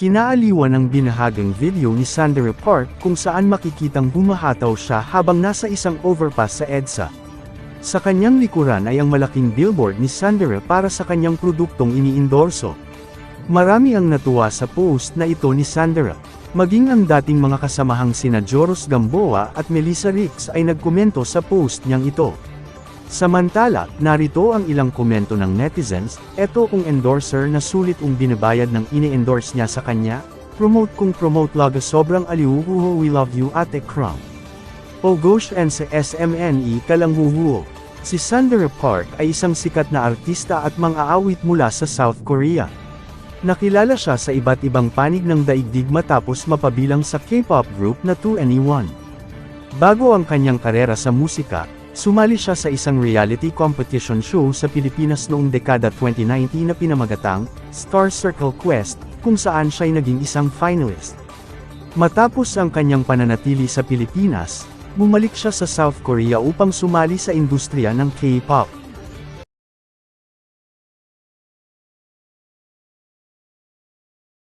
Kinaaliwan ng binahagang video ni Sandra Park kung saan makikitang humahataw siya habang nasa isang overpass sa EDSA. Sa kanyang likuran ay ang malaking billboard ni Sandra para sa kanyang produktong iniindorso. Marami ang natuwa sa post na ito ni Sandra. Maging ang dating mga kasamahang sina Joros Gamboa at Melissa Ricks ay nagkomento sa post niyang ito. Samantala, narito ang ilang komento ng netizens, eto kung endorser na sulit ang binabayad ng ini-endorse niya sa kanya, promote kung promote laga sobrang aliw huho we love you ate Crumb. O gosh and sa SMNE kalanghuhuo. Si Sandra Park ay isang sikat na artista at mang-aawit mula sa South Korea. Nakilala siya sa iba't ibang panig ng daigdig matapos mapabilang sa K-pop group na 2NE1. Bago ang kanyang karera sa musika, sumali siya sa isang reality competition show sa Pilipinas noong dekada 2019 na pinamagatang Star Circle Quest, kung saan siya'y naging isang finalist. Matapos ang kanyang pananatili sa Pilipinas, bumalik siya sa South Korea upang sumali sa industriya ng K-pop.